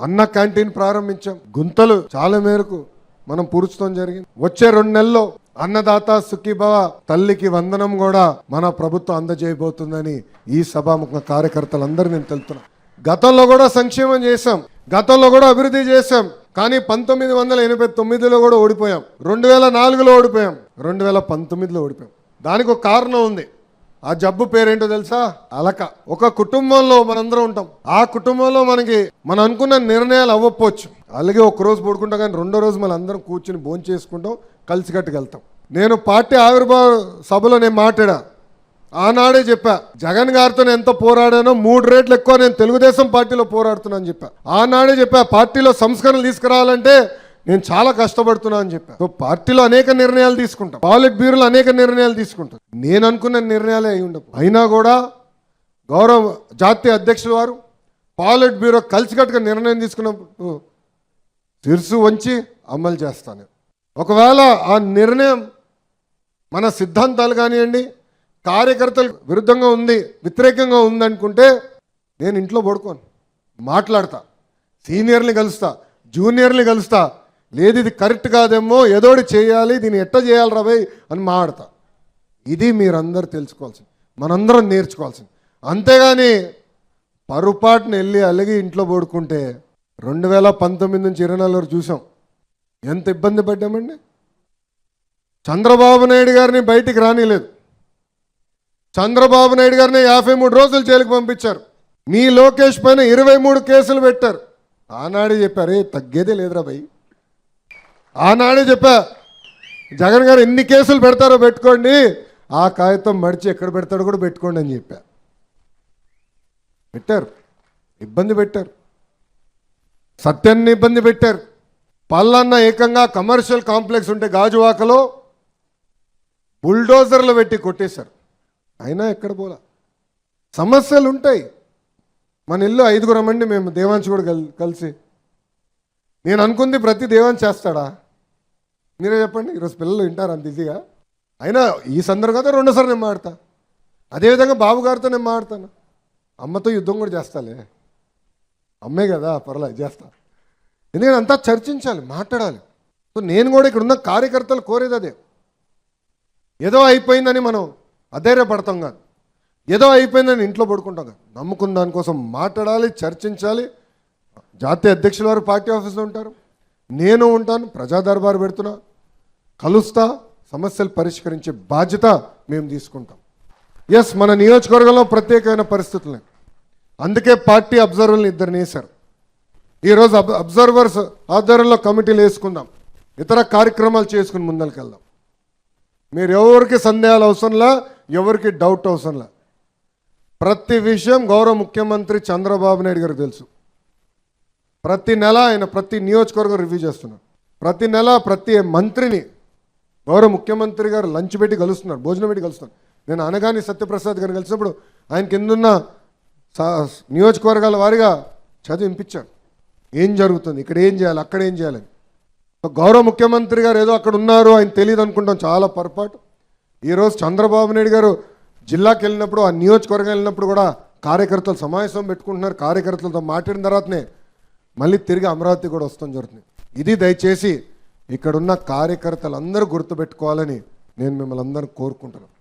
అన్న క్యాంటీన్ ప్రారంభించాం. గుంతలు చాలా మేరకు మనం పూర్చడం జరిగింది. వచ్చే రెండు నెలల్లో అన్నదాత సుఖీభవ తల్లికి వందనం కూడా మన ప్రభుత్వం అందజేయబోతుందని ఈ సభాముఖ కార్యకర్తలందరూ నేను తెలుపుతున్నా. గతంలో కూడా సంక్షేమం చేశాం. గతంలో కూడా అభివృద్ధి చేశాం. కానీ పంతొమ్మిది వందల ఎనభై తొమ్మిదిలో కూడా ఓడిపోయాం. రెండు వేల నాలుగులో ఓడిపోయాం. రెండు వేల పంతొమ్మిదిలో ఓడిపోయాం. దానికి ఒక కారణం ఉంది. ఆ జబ్బు పేరేంటో తెలుసా? అలక. ఒక కుటుంబంలో మనందరం ఉంటాం. ఆ కుటుంబంలో మనకి మనం అనుకున్న నిర్ణయాలు అవ్వకపోవచ్చు. అలాగే ఒక రోజు పడుకుంటాం కానీ రెండో రోజు మనం అందరం కూర్చుని భోజనం చేసుకుంటాం కలిసికట్టుకు నేను పార్టీ ఆవిర్భావ సభలో నేను మాట్లాడా. ఆనాడే చెప్పా జగన్ గారితో నేను ఎంత పోరాడానో మూడు రేట్లు ఎక్కువ నేను తెలుగుదేశం పార్టీలో పోరాడుతున్నాను చెప్పా. ఆనాడే చెప్పా పార్టీలో సంస్కరణలు తీసుకురావాలంటే నేను చాలా కష్టపడుతున్నా అని చెప్పాను సో పార్టీలో అనేక నిర్ణయాలు తీసుకుంటాం. పాలిట్ బ్యూరోలో అనేక నిర్ణయాలు తీసుకుంటాం. నేను అనుకున్న నిర్ణయాలే అయి ఉండవు. అయినా కూడా గౌరవ జాతీయ అధ్యక్షుల వారు పాలిట్ బ్యూరో కలిసికట్టుగా నిర్ణయం తీసుకున్నప్పుడు తిరుసు వంచి అమలు చేస్తాను ఒకవేళ ఆ నిర్ణయం మన సిద్ధాంతాలు కానివ్వండి కార్యకర్తలకు విరుద్ధంగా ఉంది వ్యతిరేకంగా ఉందనుకుంటే నేను ఇంట్లో పడుకోను. మాట్లాడతా. సీనియర్ని కలుస్తా. జూనియర్ని కలుస్తా. లేదు ఇది కరెక్ట్ కాదేమో ఏదోటి చేయాలి దీన్ని ఎట్ట చేయాలి రవై అని మాడతా. ఇది మీరందరూ తెలుసుకోవాల్సింది. మనందరం నేర్చుకోవాల్సింది. అంతేగాని పరుపాటును వెళ్ళి అలిగి ఇంట్లో పడుకుంటే రెండు వేల పంతొమ్మిది నుంచి ఇరవై నాలుగు వరకు చూసాం. ఎంత ఇబ్బంది పడ్డామండి? చంద్రబాబు నాయుడు గారిని బయటికి రానిలేదు. చంద్రబాబు నాయుడు గారిని యాభై మూడు రోజులు జైలుకి పంపించారు. మీ లోకేష్ పైన ఇరవై మూడు కేసులు పెట్టారు. ఆనాడే చెప్పారు తగ్గేదే లేదురా భయ్ ఆనాడే చెప్పా జగన్ గారు ఎన్ని కేసులు పెడతారో పెట్టుకోండి ఆ కాగితం మడిచి ఎక్కడ పెడతాడో కూడా పెట్టుకోండి అని చెప్పా. పెట్టారు. ఇబ్బంది పెట్టారు. సత్యాన్ని ఇబ్బంది పెట్టారు. పల్లన్న ఏకంగా కమర్షియల్ కాంప్లెక్స్ ఉంటే గాజువాకలో బుల్డోజర్లు పెట్టి కొట్టేశారు. అయినా ఎక్కడ పోలా? సమస్యలు ఉంటాయి. మన ఇల్లు ఐదుగురం అండి మేము దేవాంశ్ కూడా కలిసి. నేను అనుకుంది ప్రతి దేవాంశ్ చేస్తాడా? మీరే చెప్పండి ఈరోజు పిల్లలు వింటారు అంత ఈజీగా. అయినా ఈ సందర్భంగా రెండోసారి నేను మాడతా. అదేవిధంగా బాబుగారితో నేను మాడతాను. అమ్మతో యుద్ధం కూడా చేస్తాలే. అమ్మే కదా పర్లేదు చేస్తా. ఎందుకంటే అంతా చర్చించాలి మాట్లాడాలి. సో నేను కూడా ఇక్కడ ఉన్న కార్యకర్తలు కోరేది అదే. ఏదో అయిపోయిందని మనం అధైర్యపడతాం కాదు. ఏదో అయిపోయిందని ఇంట్లో పడుకుంటాం కాదు. నమ్ముకున్న దానికోసం మాట్లాడాలి చర్చించాలి. జాతీయ అధ్యక్షుల వారు పార్టీ ఆఫీస్లో ఉంటారు. నేను ఉంటాను ప్రజా దర్బారు పెడుతున్నా. కలుస్తా సమస్యలు పరిష్కరించే బాధ్యత మేము తీసుకుంటాం. ఎస్ మన నియోజకవర్గంలో ప్రత్యేకమైన పరిస్థితులు అందుకే పార్టీ అబ్జర్వర్ని ఇద్దరిని వేశారు ఈరోజు అబ్ అబ్జర్వర్స్ ఆధ్వర్యంలో కమిటీలు వేసుకుందాం. ఇతర కార్యక్రమాలు చేసుకుని ముందరికెళ్దాం. మీరు ఎవరికి సందేహాలు అవసరంలా ఎవరికి డౌట్ అవసరంలా. ప్రతి విషయం గౌరవ ముఖ్యమంత్రి చంద్రబాబు నాయుడు గారికి తెలుసు. ప్రతి నెల ఆయన ప్రతి నియోజకవర్గం రివ్యూ చేస్తున్నారు. ప్రతి నెల ప్రతి మంత్రిని గౌరవ ముఖ్యమంత్రి గారు లంచ్ పెట్టి కలుస్తున్నారు భోజనం పెట్టి కలుస్తున్నారు. నేను అనగాని సత్యప్రసాద్ గారిని కలిసినప్పుడు ఆయన కిందున్న నియోజకవర్గాల వారిగా చదివింపించాను ఏం జరుగుతుంది? ఇక్కడ ఏం చేయాలి? అక్కడ ఏం చేయాలని గౌరవ ముఖ్యమంత్రి గారు ఏదో అక్కడ ఉన్నారు ఆయన తెలియదు అనుకుంటాం. చాలా పొరపాటు. ఈరోజు చంద్రబాబు నాయుడు గారు జిల్లాకి వెళ్ళినప్పుడు ఆ నియోజకవర్గం వెళ్ళినప్పుడు కూడా కార్యకర్తలు సమావేశం పెట్టుకుంటున్నారు. కార్యకర్తలతో మాట్లాడిన తర్వాతనే మళ్ళీ తిరిగి అమరావతి కూడా వస్తాం జరుగుతుంది. ఇది దయచేసి ఇక్కడున్న కార్యకర్తలందరూ గుర్తుపెట్టుకోవాలని నేను మిమ్మల్ని అందరూ కోరుకుంటున్నాను.